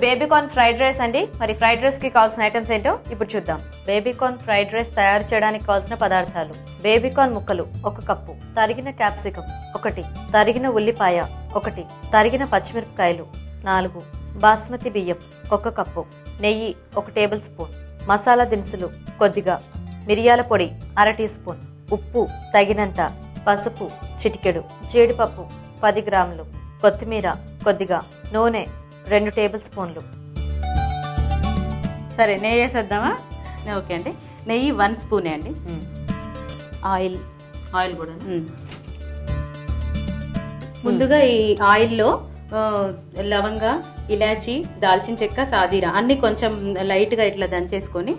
Baby corn fried rice అండి. మరి fried రైస్కి కావాల్సిన ఐటమ్స్ ఏంటో ఇప్పుడు చూద్దాం. బేబీకార్న్ ఫ్రైడ్ రైస్ తయారు చేయడానికి కావాల్సిన పదార్థాలు. బేబీకార్న్ ముక్కలు ఒక కప్పు. తరిగిన క్యాప్సికం ఒకటి. తరిగిన ఉల్లిపాయ ఒకటి. తరిగిన పచ్చిమిరపకాయలు నాలుగు. బాస్మతి బియ్యం ఒక కప్పు. నెయ్యి ఒక టేబుల్ స్పూన్. మసాలా దినుసులు కొద్దిగా. మిరియాల పొడి అర టీ స్పూన్. ఉప్పు తగినంత. పసుపు చిటికెడు. జీడిపప్పు పది గ్రాములు. కొత్తిమీర కొద్దిగా. నూనె రెండు టేబుల్ స్పూన్లు. సరే నెయ్యి వేసేద్దామా? ఓకే అండి. నెయ్యి వన్ స్పూనే అండి. ఆయిల్. ఆయిల్ కూడా. ముందుగా ఈ ఆయిల్లో లవంగ ఇలాచి దాల్చిన చెక్క సాజీరా అన్ని కొంచెం లైట్గా ఇట్లా దంచేసుకొని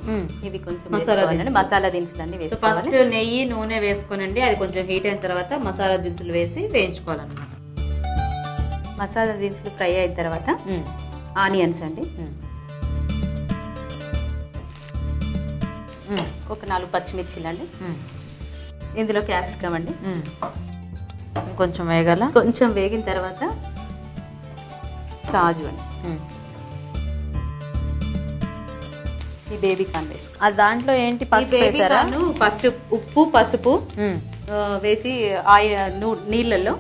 ఇవి కొంచెం మసాలా. దినుసులు. మసాలా దినుసులు అన్ని సో వేసుకోవాలి. ఫస్ట్ నెయ్యి నూనె వేసుకోనండి. అది కొంచెం హీట్ అయిన తర్వాత మసాలా దినుసులు వేసి వేయించుకోవాలన్నమాట. మసాలా దినుసులు ఫ్రై అయిన తర్వాత ఆనియన్స్ అండి. ఒక నాలుగు పచ్చిమిర్చిలు అండి. ఇందులో క్యాప్సికమ్ అండి. కొంచెం వేగల? కొంచెం వేగిన తర్వాత కాజు అండి. ఈ బేబీ కార్న్ వేసుకో. దాంట్లో ఏంటి పసుపు వేసారా? ఫస్ట్ ఉప్పు పసుపు. వేసి ఆయిల్ నూ- నీళ్ళల్లో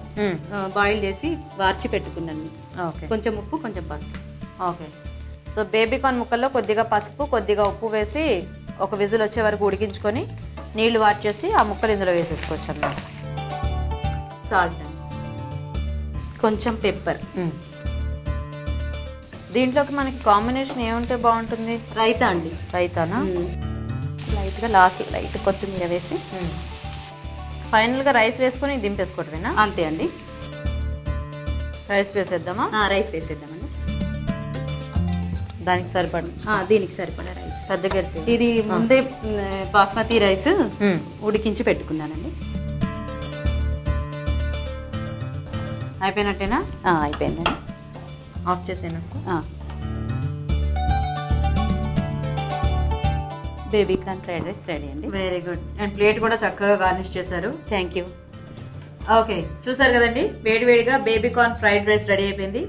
బాయిల్ చేసి వార్చి పెట్టుకున్నాను. ఓకే. కొంచెం ఉప్పు కొంచెం పసుపు. ఓకే. సో బేబీకార్న్ ముక్కల్లో కొద్దిగా పసుపు కొద్దిగా ఉప్పు వేసి ఒక విజిల్ వచ్చే వరకు ఉడికించుకొని నీళ్ళు వార్చేసి ఆ ముక్కలు ఇందులో వేసేసుకోవచ్చు అన్నమాట. సాల్ట్ కొంచెం పెప్పర్. దీంట్లోకి మనకి కాంబినేషన్ ఏముంటే బాగుంటుంది? రైతా అండి. రైతానా? లైట్గా లాస్ట్ లైట్ కొత్తిమీర వేసి ఫైనల్గా రైస్ వేసుకొని దింపేసుకోవటమేనా అంతే అండి. రైస్ వేసేద్దామా? రైస్ వేసేద్దామండి. దానికి సరిపడ దీనికి సరిపడా రైస్. పెద్ద ఇది ముందే బాస్మతి రైస్ ఉడికించి పెట్టుకున్నానండి. అయిపోయినట్టేనా? అయిపోయిందండి. Off చేసేనా baby corn fried rice ready అండి. వెరీ గుడ్ అండ్ ప్లేట్ కూడా చక్కగా గార్నిష్ చేశారు. థ్యాంక్ యూ ఓకే చూసారు కదండి? వేడి వేడిగా baby corn fried rice ready అయిపోయింది.